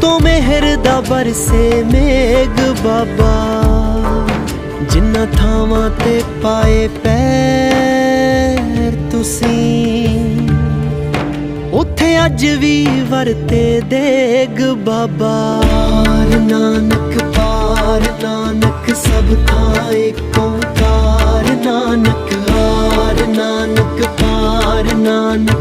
ਉੱਤੋਂ ਮਿਹਰ ਦਾ ਬਰਸੇ ਮੇਗ ਬਾਬਾ। ਜਿੰਨਾ ਥਾਵਾਂ ਤੇ ਪਾਏ ਪੈਰ ਤੁਸੀਂ, ਉੱਥੇ ਅੱਜ ਵੀ ਵਰਤੇ ਦੇਗ ਬਾਬਾ। ਨਾਨਕ, ਪਾਰ ਨਾਨਕ, ਸਭ ਥਾਂ ਏਕ ਓੰਕਾਰ ਨਾਨਕ, ਹਾਰ ਨਾਨਕ, ਪਾਰ ਨਾਨਕ।